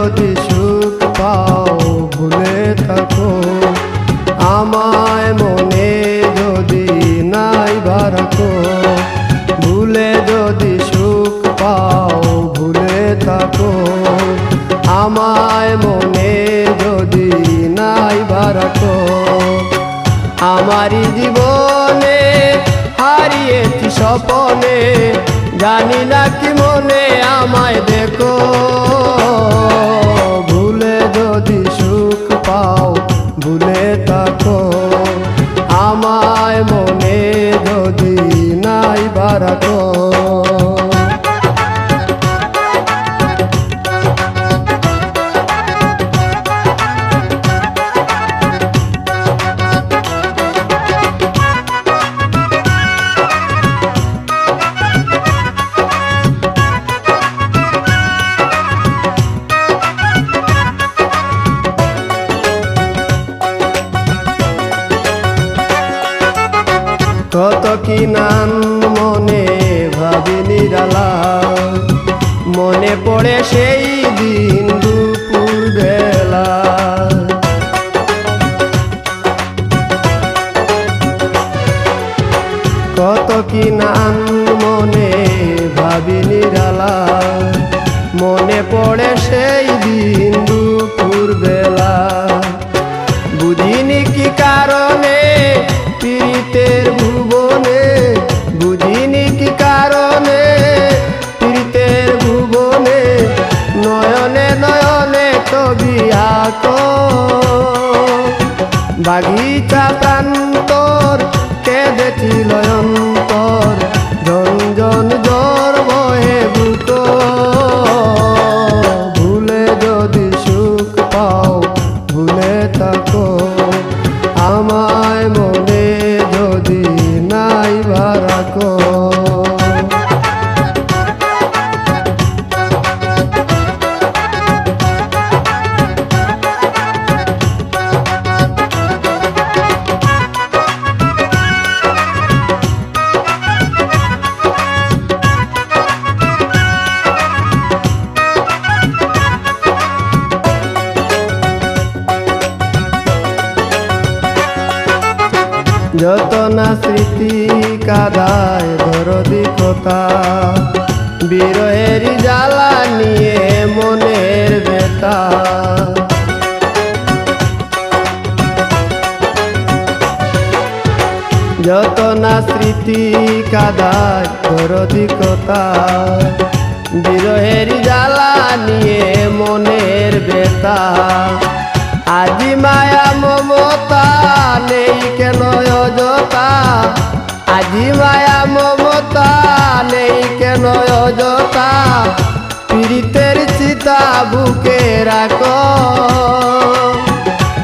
যদি সুখ পাও ভুলে থাকো। আমায় মনে যদি নাই ভার জানি না কি মনে আমায় দেখো। ভুলে যদি সুখ পাও, ভুলে থাকো। আমায় মনে যদি নাই বারাকো কত কি নান মনে ভাবি নিরালা। মনে পড়ে সেই দিন দুপুর বেলা। কত কি নান মনে ভাবি নিরালা। মনে পড়ে সেই দিন দুপুর বেলা। যত না স্মৃতি কাদায় দরদি কথা বিরহের জ্বালা নিয়ে মনের বেতা যত না স্মৃতি কাদায় দরদি কথা বিরহের জ্বালা নিয়ে মনের বেতা আজি মায়া মমতা নেই কেন অযথা আজি মায়া মমতা নেই কেন অযথা পীড়িতের চিতা বুকে রাখো।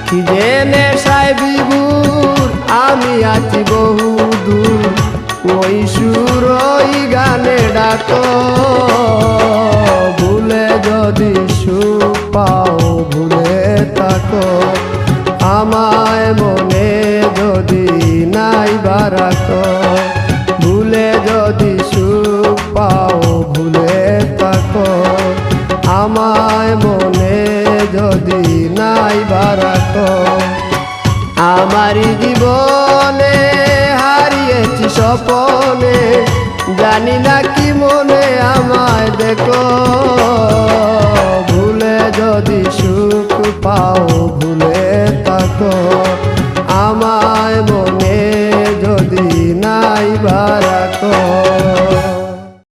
কি জেনে সাই বিভুর, আমি আছি বহু দূর। ওই সুর গানে ডাকো। রাখ। ভুলে যদি সুখ পাও, ভুলে থাকো। আমায় মনে যদি নাই বারাক আমার জীবনে হারিয়েছি সপনে জানি না কি মনে আমায় দেখ। ভুলে যদি সুখ পাও, ভুলে থাকো।